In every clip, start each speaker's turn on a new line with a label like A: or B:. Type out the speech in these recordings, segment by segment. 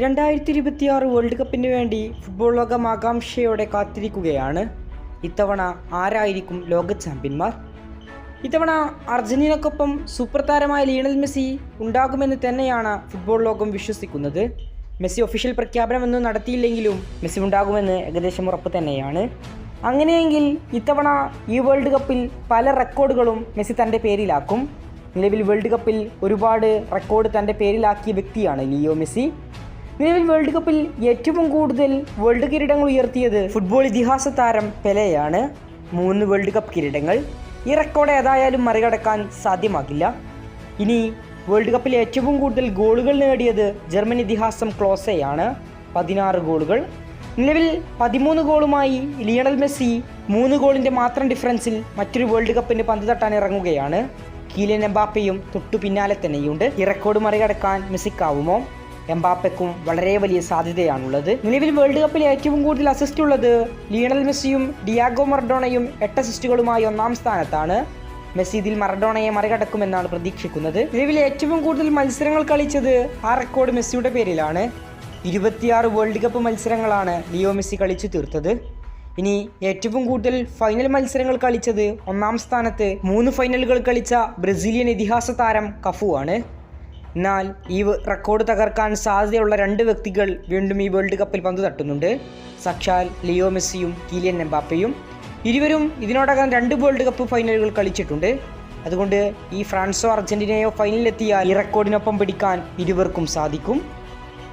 A: രണ്ടായിരത്തി ഇരുപത്തിയാറ് വേൾഡ് കപ്പിന് വേണ്ടി ഫുട്ബോൾ ലോകം ആകാംക്ഷയോടെ കാത്തിരിക്കുകയാണ്. ഇത്തവണ ആരായിരിക്കും ലോക ചാമ്പ്യന്മാർ? ഇത്തവണ അർജന്റീനക്കൊപ്പം സൂപ്പർ താരമായ ലീണൽ മെസ്സി ഉണ്ടാകുമെന്ന് തന്നെയാണ് ഫുട്ബോൾ ലോകം വിശ്വസിക്കുന്നത്. മെസ്സി ഒഫീഷ്യൽ പ്രഖ്യാപനമൊന്നും നടത്തിയില്ലെങ്കിലും മെസ്സി ഉണ്ടാകുമെന്ന് ഏകദേശം ഉറപ്പ് തന്നെയാണ്. അങ്ങനെയെങ്കിൽ ഇത്തവണ ഈ വേൾഡ് കപ്പിൽ പല റെക്കോർഡുകളും മെസ്സി തന്റെ പേരിലാക്കും. നിലവിൽ വേൾഡ് കപ്പിൽ ഒരുപാട് റെക്കോർഡ് തന്റെ പേരിലാക്കിയ വ്യക്തിയാണ് ലിയോ മെസ്സി. നിലവിൽ വേൾഡ് കപ്പിൽ ഏറ്റവും കൂടുതൽ വേൾഡ് കിരീടങ്ങൾ ഉയർത്തിയത് ഫുട്ബോൾ ഇതിഹാസ താരം പെലെയാണ്. മൂന്ന് വേൾഡ് കപ്പ് കിരീടങ്ങൾ ഈ റെക്കോർഡ് ഏതായാലും മറികടക്കാൻ സാധ്യമാകില്ല. ഇനി വേൾഡ് കപ്പിൽ ഏറ്റവും കൂടുതൽ ഗോളുകൾ നേടിയത് ജർമ്മൻ ഇതിഹാസം ക്ലോസയാണ്. പതിനാറ് ഗോളുകൾ. നിലവിൽ പതിമൂന്ന് ഗോളുമായി ലിയണൽ മെസ്സി മൂന്ന് ഗോളിന്റെ മാത്രം ഡിഫറൻസിൽ മറ്റൊരു വേൾഡ് കപ്പിന് പന്ത് തട്ടാൻ ഇറങ്ങുകയാണ്. കീലൻ എംബാപ്പയും തൊട്ടു പിന്നാലെ തന്നെയുണ്ട്. ഈ റെക്കോർഡ് മറികടക്കാൻ മെസ്സിക്കാവുമോ? എംബാപ്പയ്ക്കും വളരെ വലിയ സാധ്യതയാണുള്ളത്. നിലവിൽ വേൾഡ് കപ്പിൽ ഏറ്റവും കൂടുതൽ അസിസ്റ്റ് ഉള്ളത് ലിയണൽ മെസ്സിയും ഡിയാഗോ മർഡോണയും എട്ട് അസിസ്റ്റുകളുമായി ഒന്നാം സ്ഥാനത്താണ്. മെസ്സി ഇതിൽ മറഡോണയെ മറികടക്കുമെന്നാണ് പ്രതീക്ഷിക്കുന്നത്. നിലവിൽ ഏറ്റവും കൂടുതൽ മത്സരങ്ങൾ കളിച്ചത് ആ റെക്കോർഡ് മെസ്സിയുടെ പേരിലാണ്. ഇരുപത്തിയാറ് വേൾഡ് കപ്പ് മത്സരങ്ങളാണ് ലിയോ മെസ്സി കളിച്ചു തീർത്തത്. ഇനി ഏറ്റവും കൂടുതൽ ഫൈനൽ മത്സരങ്ങൾ കളിച്ചത് ഒന്നാം സ്ഥാനത്ത് മൂന്ന് ഫൈനലുകൾ കളിച്ച ബ്രസീലിയൻ ഇതിഹാസ താരം കഫു ആണ് എന്നാൽ ഈ റെക്കോർഡ് തകർക്കാൻ സാധ്യതയുള്ള രണ്ട് വ്യക്തികൾ വീണ്ടും ഈ വേൾഡ് കപ്പിൽ പന്ത് തട്ടുന്നുണ്ട്. സക്ഷാൽ ലിയോ മെസ്സിയും കീലിയൻ എംബാപ്പയും. ഇരുവരും ഇതിനോടകം രണ്ട് വേൾഡ് കപ്പ് ഫൈനലുകൾ കളിച്ചിട്ടുണ്ട്. അതുകൊണ്ട് ഈ ഫ്രാൻസോ അർജന്റീനയോ ഫൈനലിലെത്തിയാൽ ഈ റെക്കോർഡിനൊപ്പം പിടിക്കാൻ ഇരുവർക്കും സാധിക്കും.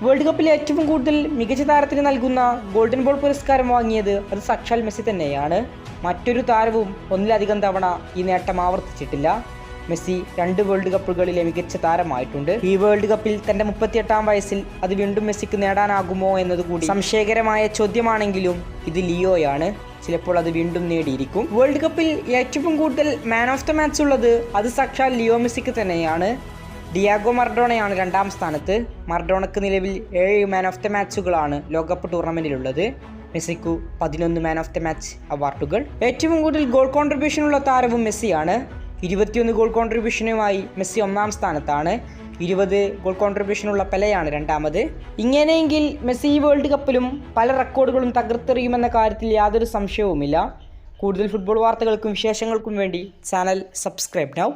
A: വേൾഡ് കപ്പിൽ ഏറ്റവും കൂടുതൽ മികച്ച താരത്തിന് നൽകുന്ന ഗോൾഡൻ ബോൾ പുരസ്കാരം വാങ്ങിയത് അത് സക്ഷാൽ മെസ്സി തന്നെയാണ്. മറ്റൊരു താരവും ഒന്നിലധികം തവണ ഈ നേട്ടം ആവർത്തിച്ചിട്ടില്ല. മെസ്സി രണ്ട് വേൾഡ് കപ്പുകളിലെ മികച്ച താരമായിട്ടുണ്ട്. ഈ വേൾഡ് കപ്പിൽ തന്റെ മുപ്പത്തിയെട്ടാം വയസ്സിൽ അത് വീണ്ടും മെസ്സിക്ക് നേടാനാകുമോ എന്നതുകൂടി സംശയകരമായ ചോദ്യമാണെങ്കിലും ഇത് ലിയോയാണ്. ചിലപ്പോൾ അത് വീണ്ടും നേടിയിരിക്കും. വേൾഡ് കപ്പിൽ ഏറ്റവും കൂടുതൽ മാൻ ഓഫ് ദ മാച്ച് ഉള്ളത് അത് സാക്ഷാൽ ലിയോ മെസ്സിക്ക് തന്നെയാണ്. ഡിയാഗോ മർഡോണയാണ് രണ്ടാം സ്ഥാനത്ത്. മർഡോണക്ക് നിലവിൽ ഏഴ് മാൻ ഓഫ് ദ മാച്ചുകളാണ് ലോകകപ്പ് ടൂർണമെന്റിലുള്ളത്. മെസ്സിക്കു പതിനൊന്ന് മാൻ ഓഫ് ദ മാച്ച് അവാർഡുകൾ. ഏറ്റവും കൂടുതൽ ഗോൾ കോൺട്രിബ്യൂഷൻ ഉള്ള താരവും മെസ്സിയാണ്. ഇരുപത്തിയൊന്ന് ഗോൾ കോൺട്രിബ്യൂഷനുമായി മെസ്സി ഒന്നാം സ്ഥാനത്താണ്. ഇരുപത് ഗോൾ കോൺട്രിബ്യൂഷനുള്ള പെലയാണ് രണ്ടാമത്. ഇങ്ങനെയെങ്കിൽ മെസ്സി ഈ വേൾഡ് കപ്പിലും പല റെക്കോർഡുകളും തകർത്തെറിയുമെന്ന കാര്യത്തിൽ യാതൊരു സംശയവുമില്ല. കൂടുതൽ ഫുട്ബോൾ വാർത്തകൾക്കും വിശേഷങ്ങൾക്കും വേണ്ടി ചാനൽ സബ്സ്ക്രൈബ് നൗ